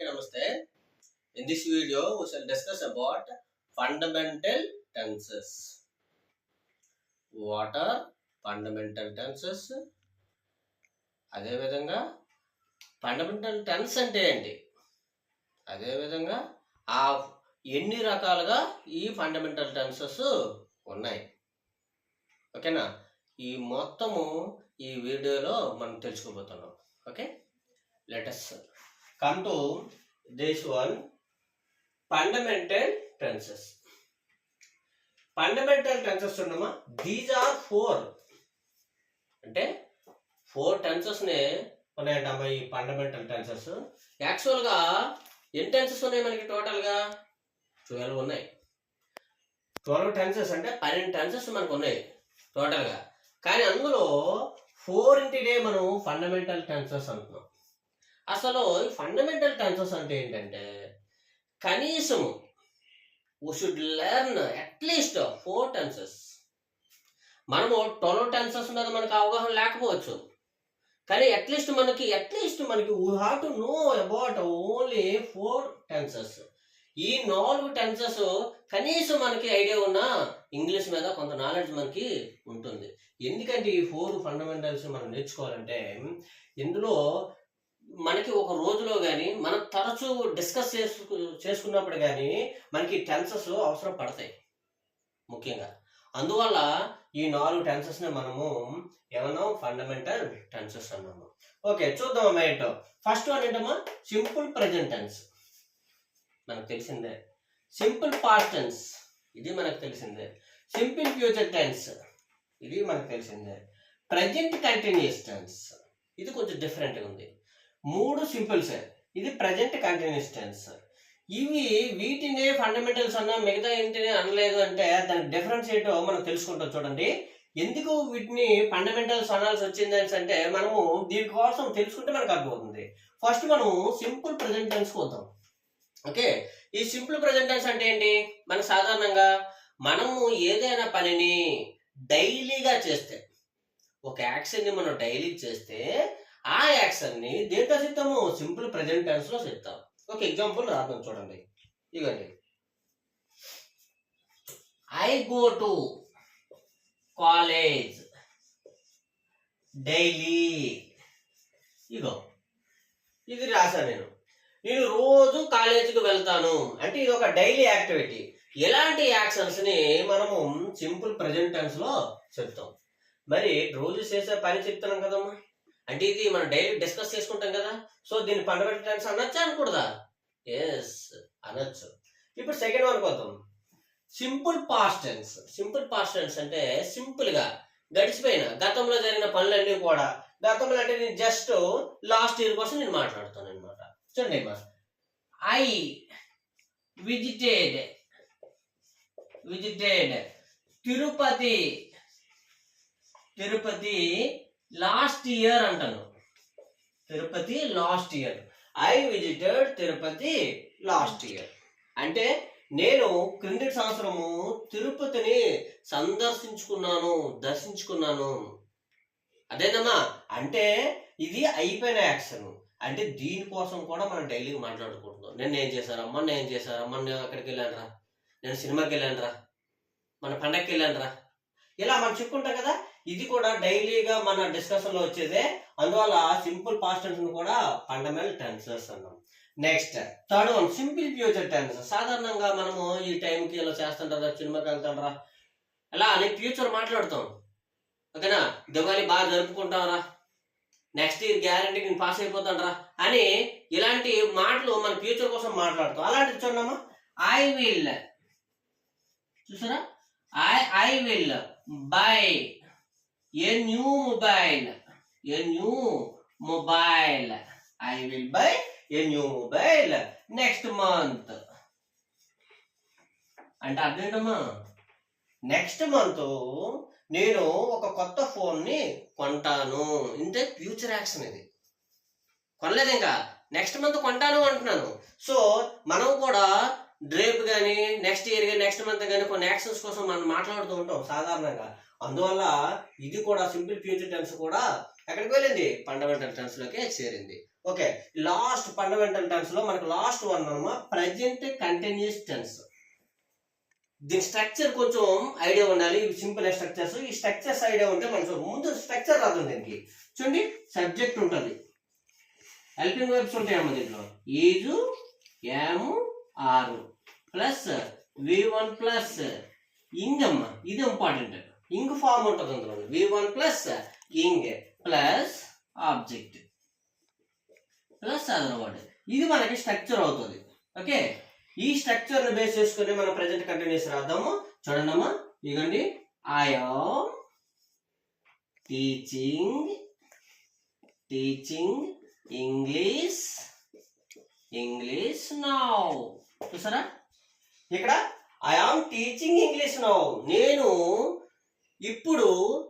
నమస్తే in this video shall discuss about fundamental tenses what are fundamental tenses అదేవిధంగా fundamental tense అంటే ఏంటి? అదేవిధంగా ఆ ఎన్ని రకాలుగా ఈ ఫండమెంటల్ టెన్సెస్ ఉన్నాయి? ఓకేనా ఈ మొత్తము ఈ వీడియోలో మనం తెలుసుకోబోతున్నాం. Okay let's come to this one fundamental tenses. Fundamental tenses ఉండమా these are four అంటే ఫోర్ టెన్సెస్నే ఉన్నాయంటమ్మా ఈ ఫండమెంటల్ టెన్సెస్ యాక్చువల్గా ఎన్ని టెన్సెస్ ఉన్నాయి మనకి టోటల్గా ట్వెల్వ్ ఉన్నాయి. ట్వెల్వ్ టెన్సెస్ అంటే పన్నెండు టెన్సెస్ మనకు ఉన్నాయి టోటల్గా కానీ అందులో ఫోర్ ఇంటినే మనం ఫండమెంటల్ టెన్సెస్ అంటున్నాం. అసలు ఫండమెంటల్ టెన్సెస్ అంటే ఏంటంటే కనీసం we should learn at least four tenses మనము ట్వెల్వ్ టెన్సెస్ మీద మనకు అవగాహన లేకపోవచ్చు. కానీ అట్లీస్ట్ మనకి అట్లీస్ట్ మనకి we have to know about only four tenses ఈ నాలుగు టెన్సెస్ కనీసం మనకి ఐడియా ఉన్న ఇంగ్లీష్ మీద కొంత నాలెడ్జ్ మనకి ఉంటుంది. ఎందుకంటే ఈ ఫోర్ ఫండమెంటల్స్ మనం నేర్చుకోవాలంటే ఇందులో మనకి ఒక రోజులో కానీ మనం తరచూ డిస్కస్ చేసుకు చేసుకున్నప్పుడు కానీ మనకి టెన్సెస్ అవసరం పడతాయి. ముఖ్యంగా. అందువల్ల ఈ నాలుగు టెన్సెస్ని మనము ఏమన్నా? ఫండమెంటల్ టెన్సెస్ అన్నాము. ఓకే చూద్దాం అమ్మా ఏంటో. ఫస్ట్ వన్ ఏంటమ్మా? Simple present tense. మనకు తెలిసిందే. Simple past tense. ఇది మనకు తెలిసిందే. Simple future tense. ఇది మనకు తెలిసిందే. Present continuous tense. ఇది కొంచెం డిఫరెంట్గా ఉంది. మూడు సింపుల్స్ ఇది ప్రజెంట్ కంటిన్యూస్ టెన్స్ ఇవి వీటినే ఫండమెంటల్స్ అన్నా మిగతా ఏంటినే అనలేదు అంటే దానికి డిఫరెన్స్ ఏంటో మనం తెలుసుకుంటాం చూడండి. ఎందుకు వీటిని ఫండమెంటల్స్ అనాల్సి వచ్చింది అంటే మనము దీనికోసం తెలుసుకుంటే మనకు అర్థమవుతుంది. ఫస్ట్ మనం సింపుల్ ప్రజెంట్ టెన్స్ పోతాం. ఓకే? ఈ సింపుల్ ప్రజెంట్ టెన్స్ అంటే ఏంటి? మన సాధారణంగా మనము ఏదైనా పనిని డైలీగా చేస్తే ఒక యాక్షన్ని మనం డైలీ చేస్తే ఆ యాక్షన్ని చెప్తాము సింపుల్ ప్రజెంట్ టెన్స్లో చెప్తాం ఒక ఎగ్జాంపుల్ రాద్దాం చూడండి. ఇగోండి. I go to college daily ఇగో. ఇది రాశాను నేను. నేను రోజు కాలేజీకి వెళ్తాను. అంటే ఇది ఒక డైలీ యాక్టివిటీ ఎలాంటి యాక్షన్స్ని మనము సింపుల్ ప్రజెంట్ టెన్స్లో చెప్తాం మరి రోజు చేసే పని చెప్తున్నాం కదమ్మా. అంటే ఇది మనం డైలీ డిస్కస్ చేసుకుంటాం కదా. సో దీన్ని ఫండమెంటల్ టైమ్స్ అనొచ్చా అనకూడదా? ఎస్ అనొచ్చు. ఇప్పుడు సెకండ్ వన్ పోతాం. Simple past tense simple past tense అంటే సింపుల్గా గడిచిపోయిన గతంలో జరిగిన పనులన్నీ కూడా గతంలో అంటే నేను జస్ట్ లాస్ట్ ఇయర్ కోసం నేను మాట్లాడుతాను అనమాట చూడండి అమ్మా. I visited visited Tirupati Tirupati last year అంటాను. Tirupati last year. I visited Tirupati last year. అంటే నేను క్రిందటి సంవత్సరము తిరుపతిని సందర్శించుకున్నాను దర్శించుకున్నాను. అదేనమ్మా అంటే ఇది అయిపోయిన యాక్షన్. అంటే దీనికోసం కూడా మనం డైలీ మాట్లాడుకుంటున్నాం. నేను ఏం చేశారా? మొన్న ఏం చేశారా? మొన్న అక్కడికి వెళ్ళానురా? నేను సినిమాకి వెళ్ళానురా. మన పండగకి వెళ్ళానురా. ఇలా మనం చెప్పుకుంటాం కదా? ఇది కూడా డైలీగా మన డిస్కషన్లో వచ్చేదే. అందువల్ల సింపుల్ పాస్ట్ టెన్స్ కూడా ఫండమెంటల్ టెన్సెస్ అన్నాం. Next third one simple future tense సాధారణంగా మనము ఈ టైంకి ఇలా చేస్తుంటారా సినిమాకి వెళ్తాంరా అలా అని ఫ్యూచర్ మాట్లాడుతాం. ఓకేనా? దివాళి బాగా జరుపుకుంటాంరా నెక్స్ట్ ఇయర్ గ్యారంటీ నేను పాస్ అయిపోతాంరా అని ఇలాంటి మాటలు మన ఫ్యూచర్ కోసం మాట్లాడతాం. అలాంటి చూడమ్మా ఐ విల్ చూసారా? I I will buy a new mobile? A new mobile? I will buy a new mobile next month. అంటే అర్థమేంటమ్మా నెక్స్ట్ మంత్ నేను ఒక కొత్త ఫోన్ని కొంటాను. ఇంతే ఫ్యూచర్ యాక్షన్ ఇది. కొనలేదు ఇంకా నెక్స్ట్ మంత్ కొంటాను అంటున్నాను. సో మనం కూడా రేపు కానీ నెక్స్ట్ ఇయర్ కానీ నెక్స్ట్ మంత్ కానీ కొన్ని యాక్షన్స్ కోసం మనం మాట్లాడుతూ ఉంటాం సాధారణంగా. అందువల్ల ఇది కూడా సింపుల్ ఫ్యూచర్ టెన్స్ కూడా ఎక్కడికి వెళ్ళింది? ఫండమెంటల్ టెన్స్ లోకే చేరింది. ఓకే లాస్ట్ ఫండమెంటల్ టెన్స్లో మనకు లాస్ట్ వన్ అనమా ప్రజెంట్ కంటిన్యూస్ టెన్స్ దీని స్ట్రక్చర్ కొంచెం ఐడియా ఉండాలి. సింపుల్ స్ట్రక్చర్స్ ఈ స్ట్రక్చర్స్ ఐడియా ఉంటే మనకు ముందు స్ట్రక్చర్ రాదు దీనికి. చూడండి సబ్జెక్ట్ ఉంటుంది. హెల్పింగ్ వర్బ్స్ ఉంటాయమ్మ దీంట్లో. Is am are. Plus V one plus ఇంగమ్మ ఇది ఇంపార్టెంట్ ఇంగ్ ఫామ్ ఉంటుంది అందులో. V one plus ing plus object. Plus other word. ఇది మనకి స్ట్రక్చర్ అవుతుంది. ఓకే? ఈ స్ట్రక్చర్ని బేస్ చేసుకుని మనం ప్రజెంట్ కంటిన్యూస్ రాద్దాము. చూడండమ్మా ఇదిగోండి I teaching teaching English now చూసారా? ఇక్కడ I am teaching English now నేను ఇప్పుడు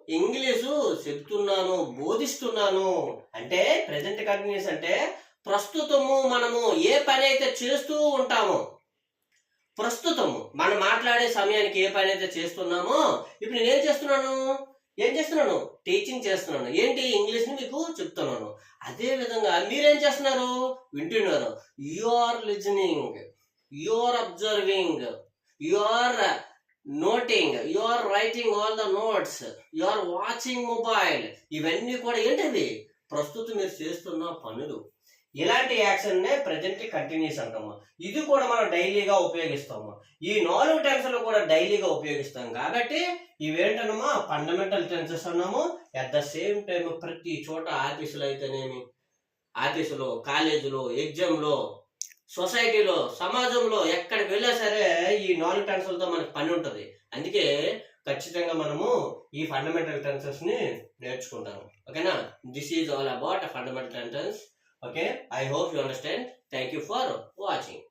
ఇంగ్లీషు చెప్తున్నాను బోధిస్తున్నాను. అంటే ప్రజెంట్ కంటిన్యూస్ అంటే ప్రస్తుతము మనము ఏ పని అయితే చేస్తూ ఉంటామో ప్రస్తుతము మనం మాట్లాడే సమయానికి ఏ పని అయితే చేస్తున్నామో ఇప్పుడు నేనేం చేస్తున్నాను? ఏం చేస్తున్నాను? టీచింగ్ చేస్తున్నాను. ఏంటి? ఇంగ్లీష్ని మీకు చెప్తున్నాను. అదే విధంగా మీరేం చేస్తున్నారు? వింటున్నారు. You are listening you are observing you are noting you are writing all the notes you are watching mobile ఇవన్నీ కూడా ఏంటిది? ప్రస్తుతం మీరు చేస్తున్న పనులు. ఇలాంటి యాక్షన్నే ప్రజెంట్ కంటిన్యూస్ అంటాము. ఇది కూడా మనం డైలీగా ఉపయోగిస్తాము. ఈ నాలుగు టెన్సెస్ కూడా డైలీగా ఉపయోగిస్తాం కాబట్టి ఇవేంటనమా ఫండమెంటల్ టెన్సెస్ అన్నాము. అట్ ద సేమ్ టైం ప్రతి చోట ఆఫీసులో అయితేనేమి? ఆఫీసులో కాలేజీలో ఎగ్జామ్లో సొసైటీలో సమాజంలో ఎక్కడికి వెళ్ళా సరే ఈ నాలుగు టెన్సెస్లతో మనకు పని ఉంటుంది. అందుకే ఖచ్చితంగా మనము ఈ ఫండమెంటల్ టెన్సెస్ని నేర్చుకుంటాము. ఓకేనా? This is all about fundamental tenses okay I hope you understand thank you for watching